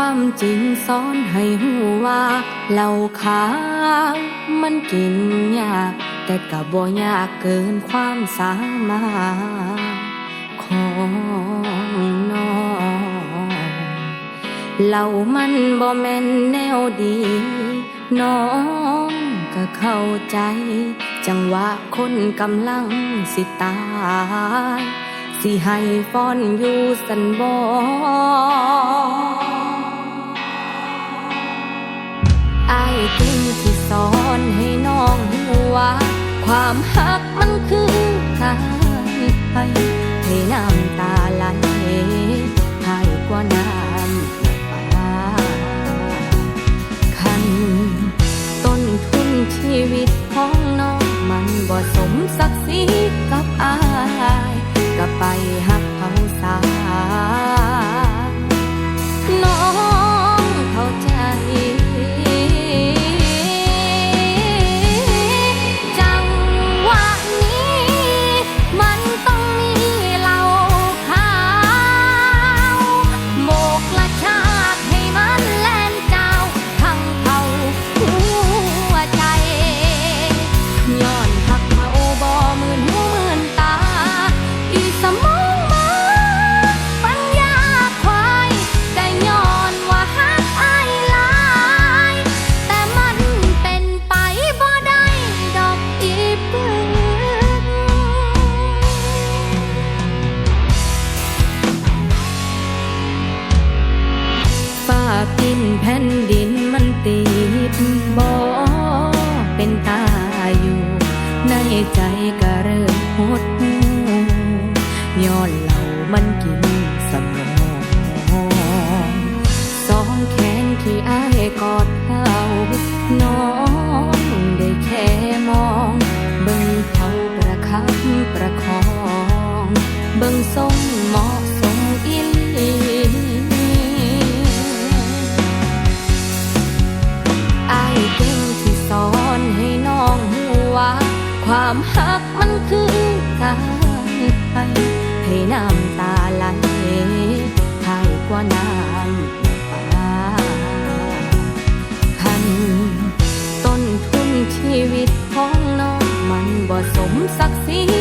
ความจริงสอนให้หูว่าเหล้าขามันกินยากแต่ก็บ่ยากเกินความสามารถของน้องเหล่ามันบ่แม่นแนวดี น้องก็เข้าใจ จังหวะคนกำลังสิตายสิให้ฟ้อนอยู่สันบอ เก่งที่สอนให้น้องรู้ว่าความหักมันคือการไปให้น้ำตาไหลให้กว่าน้ำปลาคัน ต้นทุนชีวิตของน้องมันบ่สมศักดิ์ศรีกับอายก็ไปหักเขาสา กอดเขาน้อง สมศักดิ์ศรี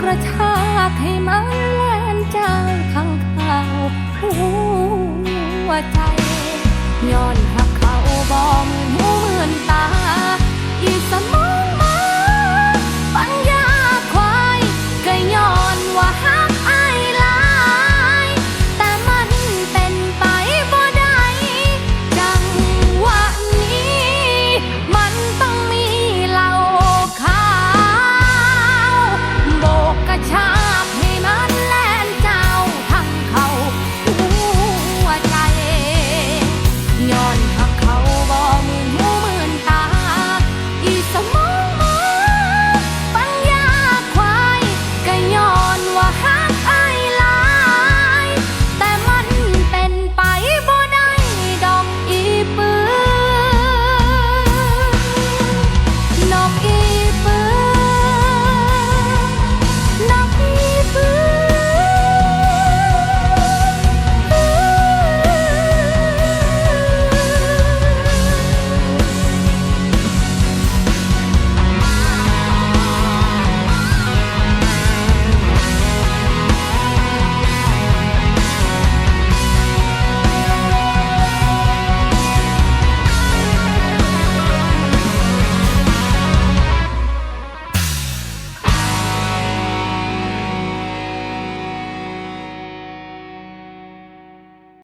กระชากให้มันแล่นจางข้างข่าวหัวใจย้อนหักเขาบอมหูเหมือนตา